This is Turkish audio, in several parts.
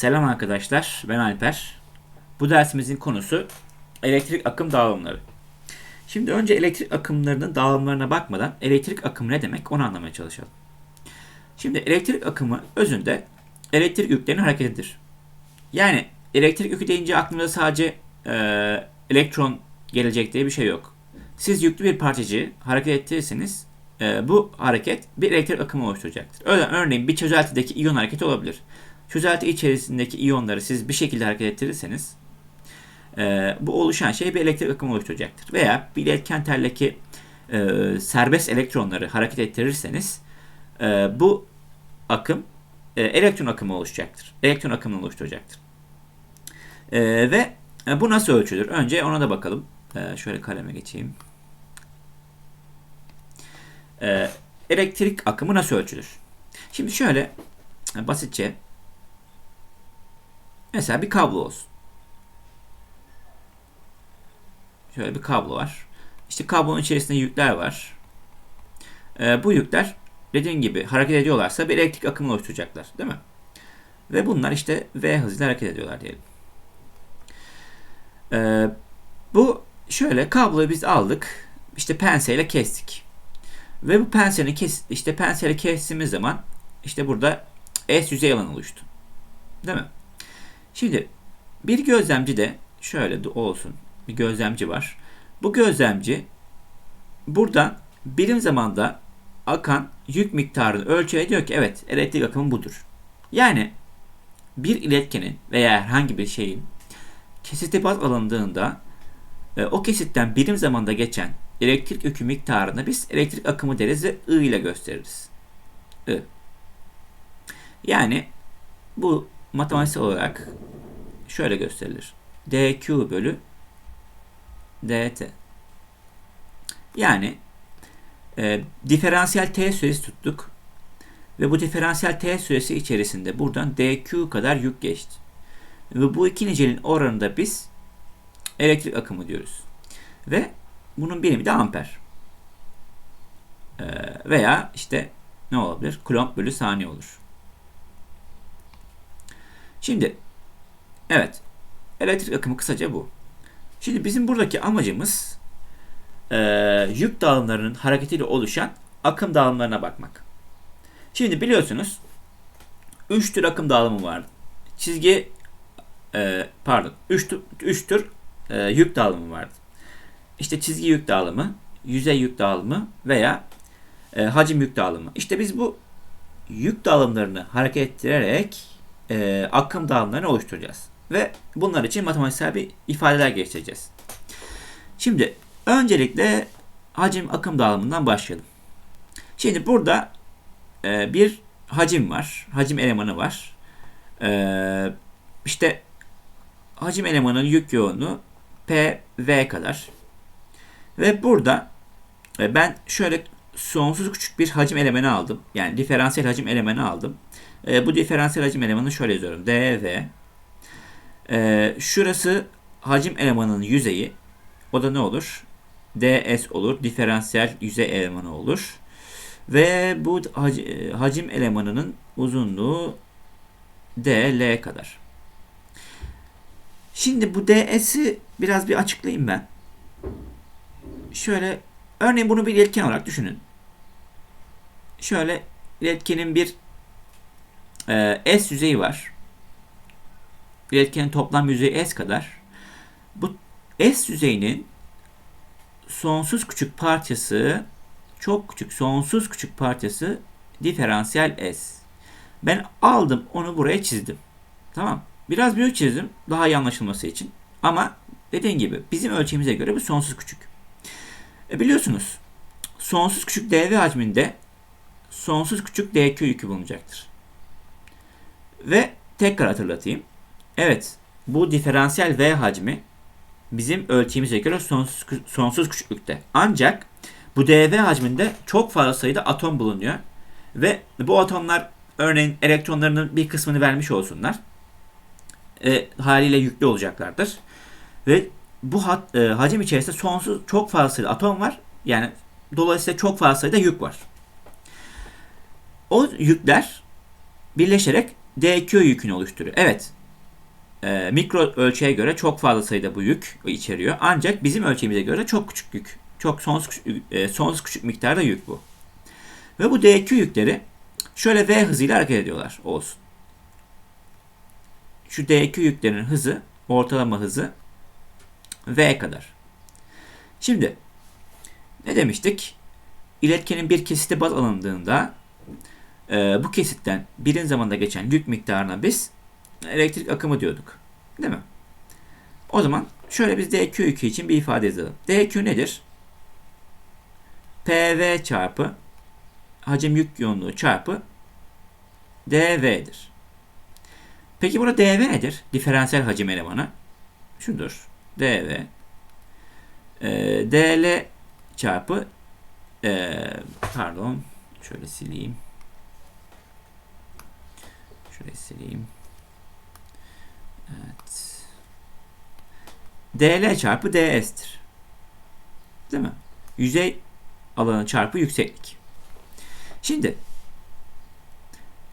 Selam arkadaşlar, ben Alper. Bu dersimizin konusu elektrik akım dağılımları. Şimdi önce elektrik akımlarının dağılımlarına bakmadan elektrik akımı ne demek onu anlamaya çalışalım. Şimdi elektrik akımı özünde elektrik yüklerinin hareketidir. Yani elektrik yükü deyince aklımıza sadece e, elektron gelecek diye bir şey yok. Siz yüklü bir parçacığı hareket ettirirseniz e, bu hareket bir elektrik akımı oluşturacaktır. Öyle, örneğin bir çözeltideki iyon hareketi olabilir. Çözelti içerisindeki iyonları siz bir şekilde hareket ettirirseniz e, bu oluşan şey bir elektrik akımı oluşturacaktır. Veya bir iletken teldeki e, serbest elektronları hareket ettirirseniz e, bu akım e, elektron akımı oluşacaktır. Elektron akımını oluşturacaktır. E, ve e, bu nasıl ölçülür? Önce ona da bakalım. E, şöyle kaleme geçeyim. E, elektrik akımı nasıl ölçülür? Şimdi şöyle e, basitçe mesela bir kablo olsun. Şöyle bir kablo var. İşte kablonun içerisinde yükler var. E, bu yükler dediğim gibi hareket ediyorlarsa bir elektrik akımı oluşturacaklar. Değil mi? Ve bunlar işte V hızıyla hareket ediyorlar diyelim. E, bu şöyle kabloyu biz aldık. İşte penseyle kestik. Ve bu penseli kes işte penseli kestiğimiz zaman işte burada S yüzey alanı oluştu. Değil mi? Şimdi bir gözlemci de şöyle de olsun. Bir gözlemci var. Bu gözlemci buradan birim zamanda akan yük miktarını ölçüyor diyor ki evet elektrik akımı budur. Yani bir iletkenin veya herhangi bir şeyin kesiti baz alındığında e, o kesitten birim zamanda geçen elektrik yükü miktarını biz elektrik akımı deriz ve I ile gösteririz. I. Yani bu matematiksel olarak şöyle gösterilir. dq bölü dt. Yani e, diferansiyel t süresi tuttuk. Ve bu diferansiyel t süresi içerisinde buradan dq kadar yük geçti. Ve bu iki nicelin oranında biz elektrik akımı diyoruz. Ve bunun birimi de amper. Ee, veya işte ne olabilir? Kulomb bölü saniye olur. Şimdi evet elektrik akımı kısaca bu. Şimdi bizim buradaki amacımız e, yük dağılımlarının hareketiyle oluşan akım dağılımlarına bakmak. Şimdi biliyorsunuz 3 tür akım dağılımı var. Çizgi e, pardon 3 tür, üç tür e, yük dağılımı vardı. İşte çizgi yük dağılımı, yüzey yük dağılımı veya e, hacim yük dağılımı. İşte biz bu yük dağılımlarını hareket ettirerek e, akım dağılımlarını oluşturacağız. Ve bunlar için matematiksel bir ifadeler geçireceğiz. Şimdi öncelikle hacim akım dağılımından başlayalım. Şimdi burada e, bir hacim var. Hacim elemanı var. E, işte hacim elemanının yük yoğunluğu PV kadar. Ve burada e, ben şöyle sonsuz küçük bir hacim elemanı aldım. Yani diferansiyel hacim elemanı aldım. E, bu diferansiyel hacim elemanını şöyle yazıyorum. dV. E, şurası hacim elemanının yüzeyi. O da ne olur? ds olur. Diferansiyel yüzey elemanı olur. Ve bu hacim elemanının uzunluğu dl kadar. Şimdi bu ds'i biraz bir açıklayayım ben şöyle örneğin bunu bir iletken olarak düşünün. Şöyle iletkenin bir e, S yüzeyi var. İletkenin toplam yüzeyi S kadar. Bu S yüzeyinin sonsuz küçük parçası çok küçük, sonsuz küçük parçası diferansiyel S. Ben aldım onu buraya çizdim. Tamam. Biraz büyük çizdim daha iyi anlaşılması için. Ama dediğim gibi bizim ölçeğimize göre bu sonsuz küçük. E biliyorsunuz sonsuz küçük dv hacminde sonsuz küçük dq yükü bulunacaktır. Ve tekrar hatırlatayım. Evet bu diferansiyel v hacmi bizim ölçeğimize göre sonsuz, sonsuz küçüklükte. Ancak bu dv hacminde çok fazla sayıda atom bulunuyor. Ve bu atomlar örneğin elektronlarının bir kısmını vermiş olsunlar. E, haliyle yüklü olacaklardır. Ve bu hat, e, hacim içerisinde sonsuz çok fazla sayıda atom var. Yani dolayısıyla çok fazla sayıda yük var. O yükler birleşerek DQ yükünü oluşturuyor. Evet. e, mikro ölçeğe göre çok fazla sayıda bu yük içeriyor. Ancak bizim ölçeğimize göre çok küçük yük. Çok sonsuz, e, sonsuz küçük miktarda yük bu. Ve bu DQ yükleri şöyle V hızıyla hareket ediyorlar olsun. Şu DQ yüklerinin hızı, ortalama hızı V kadar. Şimdi ne demiştik? İletkenin bir kesite baz alındığında e, bu kesitten birin zamanda geçen yük miktarına biz elektrik akımı diyorduk. Değil mi? O zaman şöyle biz DQ yükü için bir ifade yazalım. DQ nedir? PV çarpı hacim yük yoğunluğu çarpı dV'dir. Peki burada dV nedir? Diferansiyel hacim elemanı. Şudur. dV. Ee, dl çarpı ee, pardon şöyle sileyim. Şurayı sileyim. Evet. dl çarpı ds'tir. Değil mi? Yüzey alanı çarpı yükseklik. Şimdi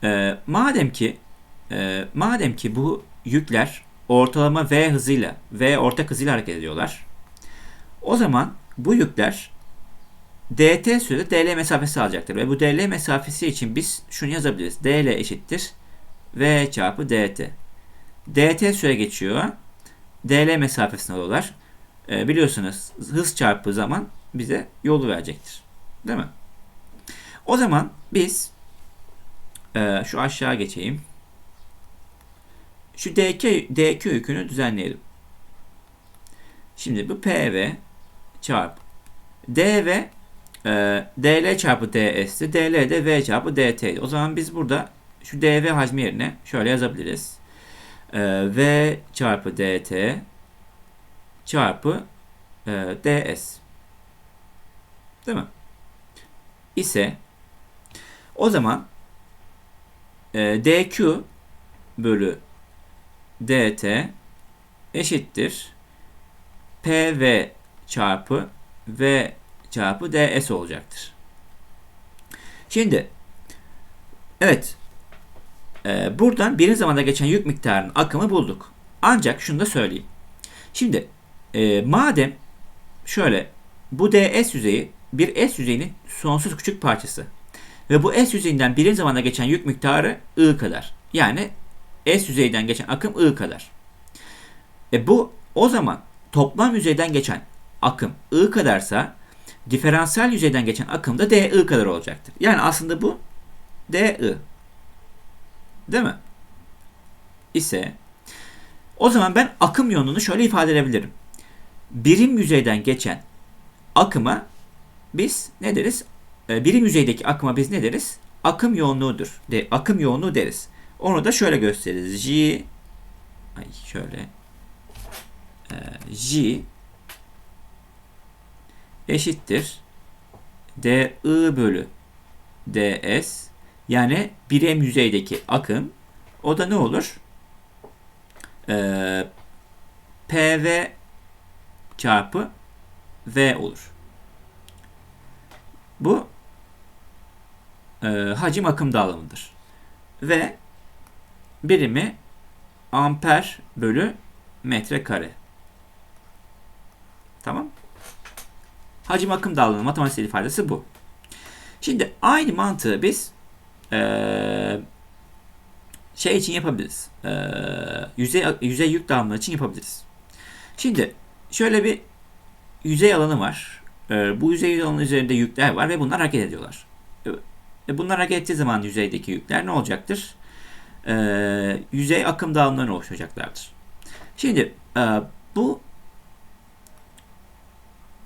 e, madem ki e, madem ki bu yükler ortalama v hızıyla v ortak hızıyla hareket ediyorlar. O zaman bu yükler dt sürede dl mesafesi alacaktır. Ve bu dl mesafesi için biz şunu yazabiliriz. dl eşittir v çarpı dt. dt süre geçiyor. dl mesafesini alıyorlar. E, biliyorsunuz hız çarpı zaman bize yolu verecektir. Değil mi? O zaman biz e, şu aşağı geçeyim. Şu dk, dq yükünü düzenleyelim. Şimdi bu pv çarpı dv e, dl çarpı ds'ti. dl de v çarpı dt'ydi. O zaman biz burada şu dv hacmi yerine şöyle yazabiliriz. E, v çarpı dt çarpı e, ds. Değil mi? ise o zaman e, dq bölü dt eşittir pv çarpı v çarpı ds olacaktır. Şimdi evet e, buradan birinci zamanda geçen yük miktarının akımı bulduk. Ancak şunu da söyleyeyim. Şimdi e, madem şöyle bu ds yüzeyi bir S yüzeyinin sonsuz küçük parçası. Ve bu S yüzeyinden birinci zamanda geçen yük miktarı I kadar. Yani S yüzeyden geçen akım I kadar. E bu o zaman toplam yüzeyden geçen akım I kadarsa diferansiyel yüzeyden geçen akım da DI kadar olacaktır. Yani aslında bu DI. Değil mi? İse o zaman ben akım yoğunluğunu şöyle ifade edebilirim. Birim yüzeyden geçen akıma biz ne deriz? E, birim yüzeydeki akıma biz ne deriz? Akım yoğunluğudur. De, akım yoğunluğu deriz. Onu da şöyle gösteririz. J ay şöyle e, J eşittir dI bölü ds yani birim yüzeydeki akım o da ne olur? Ee, PV çarpı V olur. Bu e, hacim akım dağılımıdır. Ve birimi amper bölü metrekare. Tamam. Hacim akım dağılımı matematiksel ifadesi bu. Şimdi aynı mantığı biz e, şey için yapabiliriz. E, yüzey yüzey yük dağılımı için yapabiliriz. Şimdi şöyle bir yüzey alanı var. E, bu yüzey alanı üzerinde yükler var ve bunlar hareket ediyorlar. E, bunlar hareket ettiği zaman yüzeydeki yükler ne olacaktır? E, yüzey akım dağılımlarına oluşacaklardır. Şimdi e, bu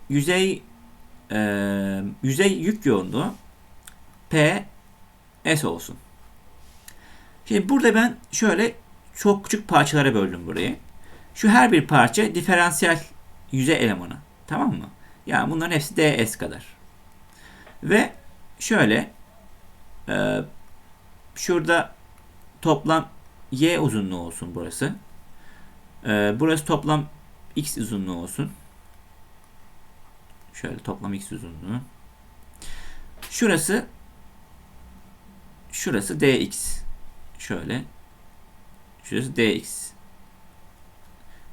yüzey e, yüzey yük yoğunluğu P S olsun. Şimdi burada ben şöyle çok küçük parçalara böldüm burayı. Şu her bir parça diferansiyel yüzey elemanı. Tamam mı? Yani bunların hepsi ds kadar. Ve şöyle e, şurada toplam y uzunluğu olsun burası. E, burası toplam x uzunluğu olsun. Şöyle toplam x uzunluğu. Şurası şurası dx. Şöyle Şurası dx.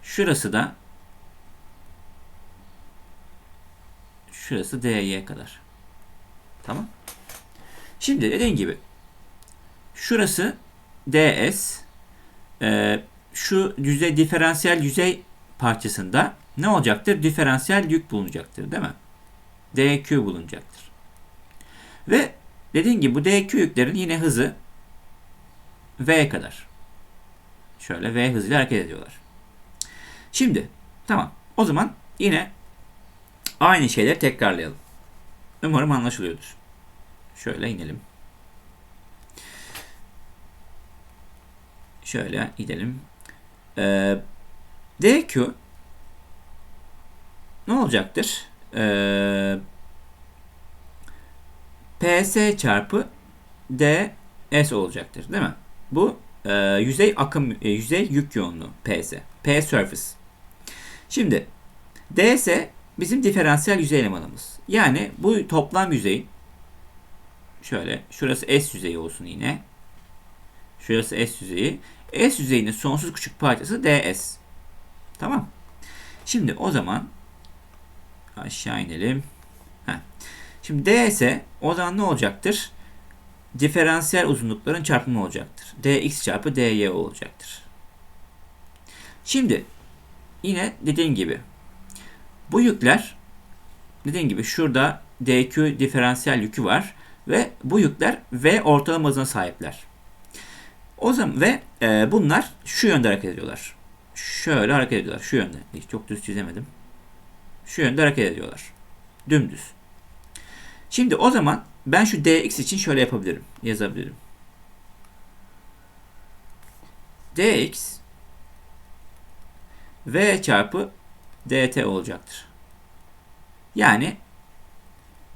Şurası da şurası dy kadar. Tamam. Şimdi dediğim gibi şurası ds e, şu yüzey diferansiyel yüzey parçasında ne olacaktır? Diferansiyel yük bulunacaktır değil mi? dq bulunacaktır. Ve dediğim gibi bu dq yüklerin yine hızı v kadar. Şöyle v hızıyla hareket ediyorlar. Şimdi tamam. O zaman yine aynı şeyleri tekrarlayalım. Umarım anlaşılıyordur. Şöyle inelim. Şöyle gidelim. Ee, DQ ne olacaktır? Ee, PS çarpı DS olacaktır değil mi? Bu e, yüzey akım e, yüzey yük yoğunluğu PS. P surface. Şimdi DS bizim diferansiyel yüzey elemanımız. Yani bu toplam yüzey şöyle şurası S yüzeyi olsun yine. Şurası S yüzeyi. S yüzeyinin sonsuz küçük parçası ds. Tamam. Şimdi o zaman aşağı inelim. Heh. Şimdi ds o zaman ne olacaktır? Diferansiyel uzunlukların çarpımı olacaktır. dx çarpı dy olacaktır. Şimdi yine dediğim gibi bu yükler dediğim gibi şurada dq diferansiyel yükü var ve bu yükler v ortalama hızına sahipler. O zaman ve e, bunlar şu yönde hareket ediyorlar. Şöyle hareket ediyorlar. Şu yönde. Çok düz çizemedim. Şu yönde hareket ediyorlar. Dümdüz. Şimdi o zaman ben şu dx için şöyle yapabilirim. Yazabilirim. dx v çarpı dt olacaktır. Yani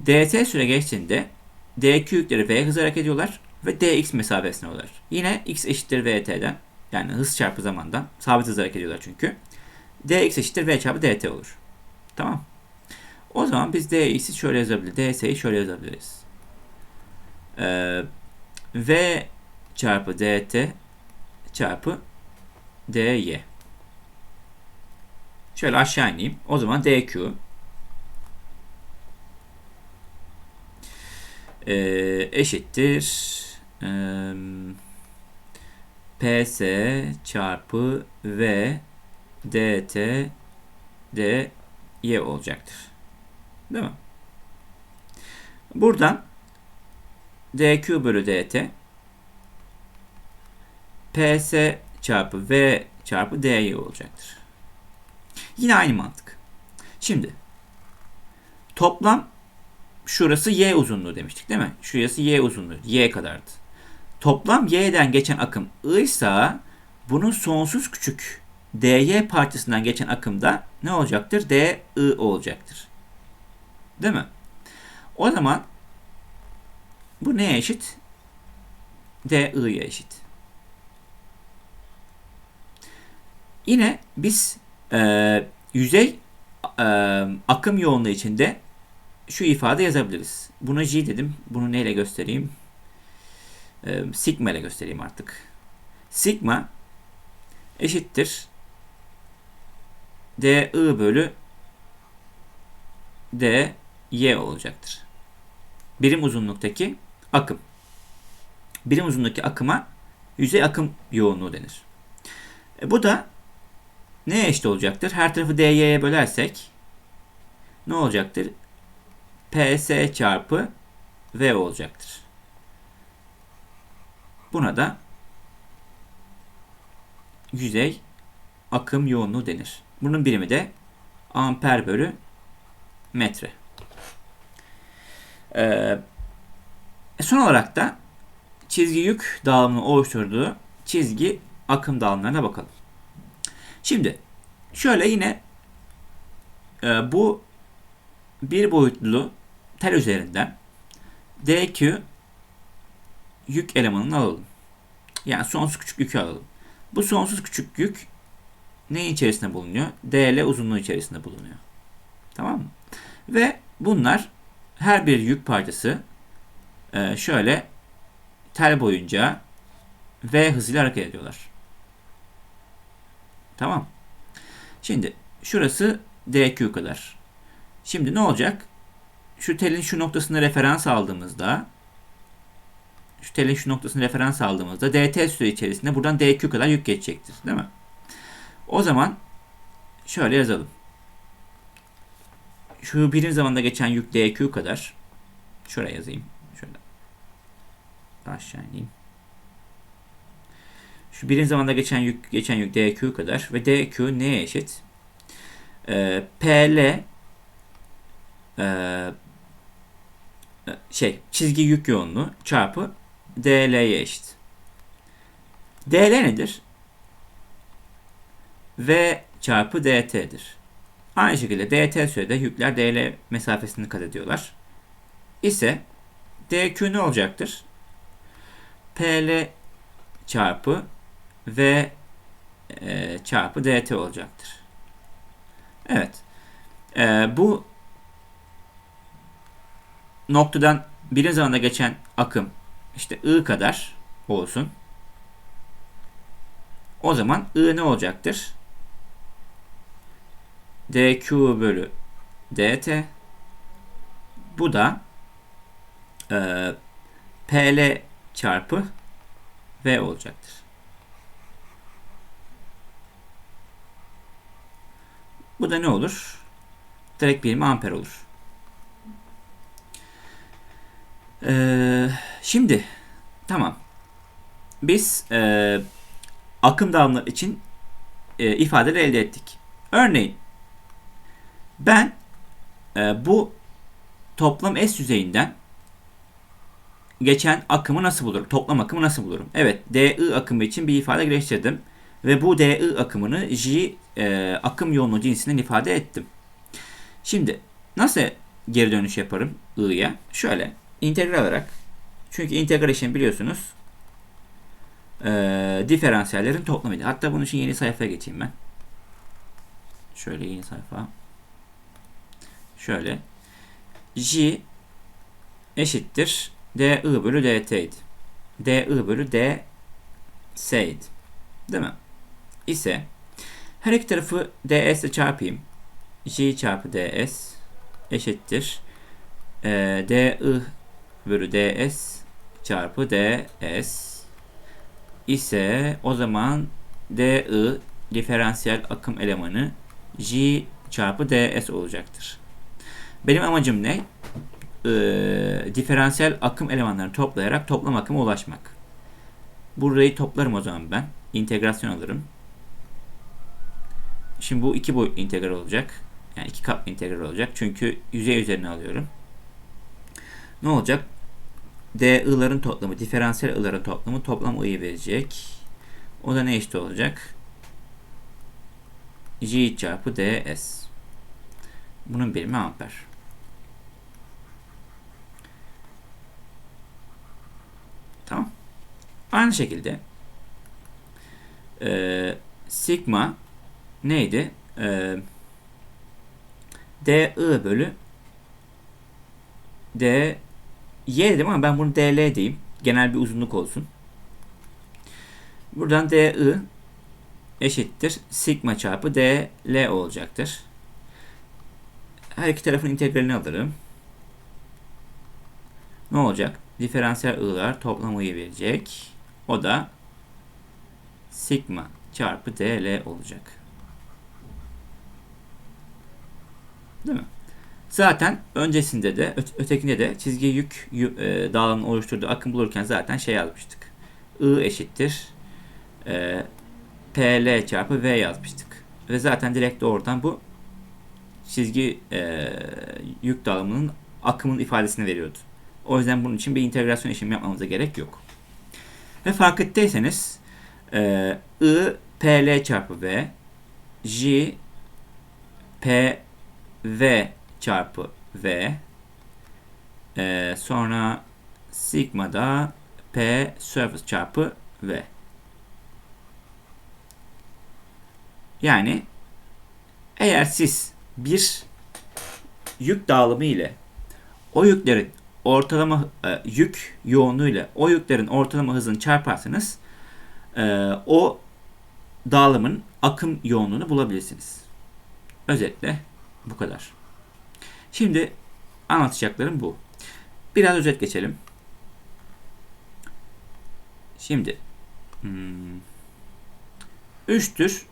dt süre geçtiğinde dq yükleri v hızla hareket ediyorlar ve dx mesafesine alır. Yine x eşittir vt'den yani hız çarpı zamandan sabit hız hareket ediyorlar çünkü. dx eşittir v çarpı dt olur. Tamam. O zaman biz dx'i şöyle yazabiliriz. ds'yi şöyle yazabiliriz. Ee, v çarpı dt çarpı dy. Şöyle aşağı ineyim. O zaman dq e, eşittir PS çarpı V dt dy olacaktır. Değil mi? Buradan dq bölü dt ps çarpı v çarpı dy olacaktır. Yine aynı mantık. Şimdi toplam şurası y uzunluğu demiştik değil mi? Şurası y uzunluğu. Y kadardı. Toplam y'den geçen akım I ise bunun sonsuz küçük dy parçasından geçen akımda ne olacaktır? dy olacaktır. Değil mi? O zaman bu neye eşit? dy'ye eşit. Yine biz e, yüzey e, akım yoğunluğu içinde şu ifade yazabiliriz. Buna G dedim. Bunu neyle göstereyim? Ee, sigma ile göstereyim artık. Sigma eşittir dy bölü dy olacaktır. Birim uzunluktaki akım. Birim uzunluktaki akıma yüzey akım yoğunluğu denir. E, bu da neye eşit olacaktır? Her tarafı dy'ye bölersek ne olacaktır? PS çarpı V olacaktır. Buna da yüzey akım yoğunluğu denir. Bunun birimi de amper bölü metre. Ee, son olarak da çizgi yük dağılımını oluşturduğu çizgi akım dağılımlarına bakalım. Şimdi şöyle yine e, bu bir boyutlu tel üzerinden DQ yük elemanını alalım. Yani sonsuz küçük yükü alalım. Bu sonsuz küçük yük neyin içerisinde bulunuyor? DL uzunluğu içerisinde bulunuyor. Tamam mı? Ve bunlar her bir yük parçası e, şöyle tel boyunca V hızıyla hareket ediyorlar. Tamam. Şimdi şurası DQ kadar. Şimdi ne olacak? Şu telin şu noktasını referans aldığımızda şu telin şu noktasını referans aldığımızda dt süre içerisinde buradan dq kadar yük geçecektir. Değil mi? O zaman şöyle yazalım. Şu birim zamanda geçen yük dq kadar. Şuraya yazayım. Şöyle. Aşağı ineyim. Şu birim zamanda geçen yük geçen yük dq kadar ve dq neye eşit? Ee, PL e, şey çizgi yük yoğunluğu çarpı DL'ye eşit. DL nedir? V çarpı DT'dir. Aynı şekilde DT sürede yükler DL mesafesini kat ediyorlar. İse DQ ne olacaktır? PL çarpı V e, çarpı DT olacaktır. Evet. E, bu noktadan birim zamanda geçen akım işte I kadar olsun. O zaman I ne olacaktır? Dq bölü dt bu da e, pl çarpı v olacaktır. Bu da ne olur? Direkt birimi amper olur. Ee, şimdi tamam. Biz e, akım dağılımları için e, ifadeler elde ettik. Örneğin ben e, bu toplam S yüzeyinden geçen akımı nasıl bulurum? Toplam akımı nasıl bulurum? Evet, DI akımı için bir ifade geliştirdim. Ve bu DI akımını J e, akım yoğunluğu cinsinden ifade ettim. Şimdi nasıl geri dönüş yaparım I'ya? Şöyle, integral olarak. Çünkü integral işlemi biliyorsunuz e, diferansiyellerin toplamıydı. Hatta bunun için yeni sayfaya geçeyim ben. Şöyle yeni sayfa. Şöyle. J eşittir dI bölü dt'ydi. dI bölü ds'ydi. Değil mi? İse her iki tarafı ds ile çarpayım. J çarpı ds eşittir. E, dI bölü ds çarpı ds ise o zaman dI diferansiyel akım elemanı J çarpı ds olacaktır. Benim amacım ne? Ee, diferansiyel akım elemanlarını toplayarak toplam akıma ulaşmak. Burayı toplarım o zaman ben. İntegrasyon alırım. Şimdi bu iki boyutlu integral olacak. Yani iki katlı integral olacak. Çünkü yüzey üzerine alıyorum. Ne olacak? DI'ların toplamı, diferansiyel I'ların toplamı toplam I'yi verecek. O da ne eşit olacak? J çarpı ds. Bunun birimi amper. Tamam. Aynı şekilde e, sigma neydi? E, d i bölü d y dedim ama ben bunu dl diyeyim. Genel bir uzunluk olsun. Buradan d i eşittir sigma çarpı dl olacaktır. Her iki tarafın integralini alırım. Ne olacak? Diferansiyel i'lar toplam i'yi verecek. O da sigma çarpı dl olacak. Değil mi? Zaten öncesinde de ötekinde de çizgi yük e, dağılımını oluşturduğu akım bulurken zaten şey yazmıştık. I eşittir e, PL çarpı V yazmıştık. Ve zaten direkt doğrudan bu çizgi e, yük dağılımının akımın ifadesini veriyordu. O yüzden bunun için bir integrasyon işlemi yapmamıza gerek yok. Ve fark ettiyseniz e, I PL çarpı V J P V çarpı V e, sonra sigma da P surface çarpı V. Yani eğer siz bir yük dağılımı ile o yüklerin ortalama e, yük yoğunluğu ile o yüklerin ortalama hızını çarparsanız e, o dağılımın akım yoğunluğunu bulabilirsiniz. Özetle bu kadar. Şimdi anlatacaklarım bu. Biraz özet geçelim. Şimdi hmm, üç tür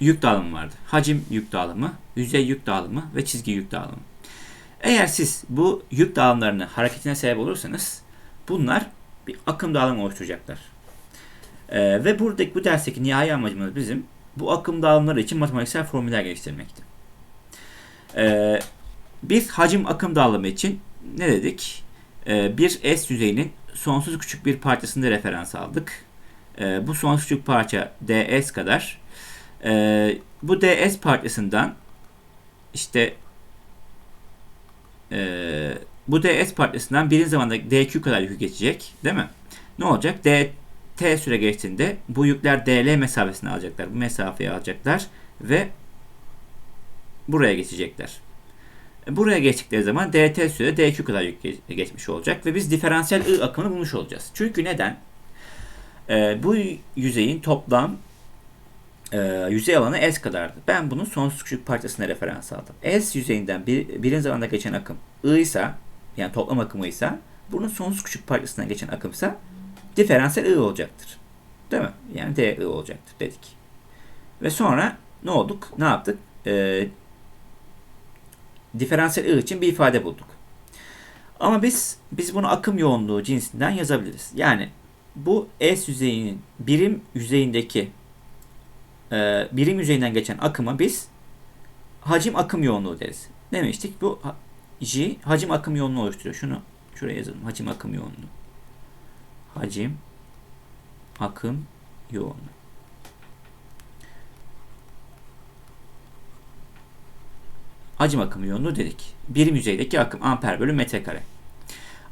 yük dağılımı vardı. Hacim yük dağılımı, yüzey yük dağılımı ve çizgi yük dağılımı. Eğer siz bu yük dağılımlarını hareketine sebep olursanız bunlar bir akım dağılımı oluşturacaklar. Ee, ve buradaki bu dersteki nihai amacımız bizim bu akım dağılımları için matematiksel formüller geliştirmekti. Ee, biz hacim akım dağılımı için ne dedik? Ee, bir S yüzeyinin sonsuz küçük bir parçasını referans aldık. Ee, bu sonsuz küçük parça ds kadar. Ee, bu ds parçasından işte e, bu ds parçasından birinci zamanda dq kadar yükü geçecek. Değil mi? Ne olacak? dt süre geçtiğinde bu yükler dl mesafesini alacaklar. Bu mesafeyi alacaklar ve buraya geçecekler. Buraya geçtikleri zaman dt süre dq kadar yük geçmiş olacak ve biz diferansiyel I akımını bulmuş olacağız. Çünkü neden? Ee, bu yüzeyin toplam e, yüzey alanı S kadardı. Ben bunun sonsuz küçük parçasına referans aldım. S yüzeyinden bir, birinci zamanda geçen akım I ise yani toplam akımı ise bunun sonsuz küçük parçasından geçen akımsa diferansiyel I olacaktır. Değil mi? Yani dI olacaktır dedik. Ve sonra ne olduk? Ne yaptık? Ee, diferansiyel I için bir ifade bulduk. Ama biz biz bunu akım yoğunluğu cinsinden yazabiliriz. Yani bu S yüzeyinin birim yüzeyindeki e, birim yüzeyinden geçen akıma biz hacim akım yoğunluğu deriz. Demiştik bu J hacim akım yoğunluğu oluşturuyor. Şunu şuraya yazalım. Hacim akım yoğunluğu. Hacim akım yoğunluğu. Hacim akımı yoğunluğu dedik. Birim yüzeydeki akım amper bölü metrekare.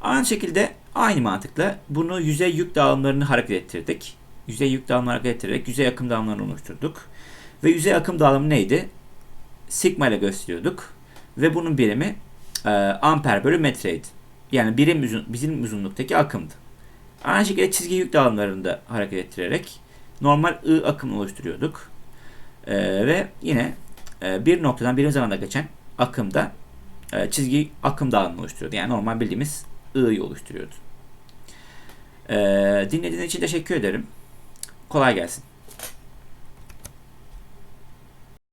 Aynı şekilde aynı mantıkla bunu yüzey yük dağılımlarını hareket ettirdik. Yüzey yük dağılımını hareket ettirerek yüzey akım dağılımlarını oluşturduk. Ve yüzey akım dağılımı neydi? Sigma ile gösteriyorduk. Ve bunun birimi e, amper bölü metreydi. Yani birim uzun, bizim uzunluktaki akımdı. Aynı şekilde çizgi yük dağılımlarını da hareket ettirerek normal I akımını oluşturuyorduk. E, ve yine e, bir noktadan birinci zamanda geçen akımda e, çizgi akım dağılımını oluşturuyordu. Yani normal bildiğimiz I'yi oluşturuyordu. E, dinlediğiniz için teşekkür ederim. Kolay gelsin.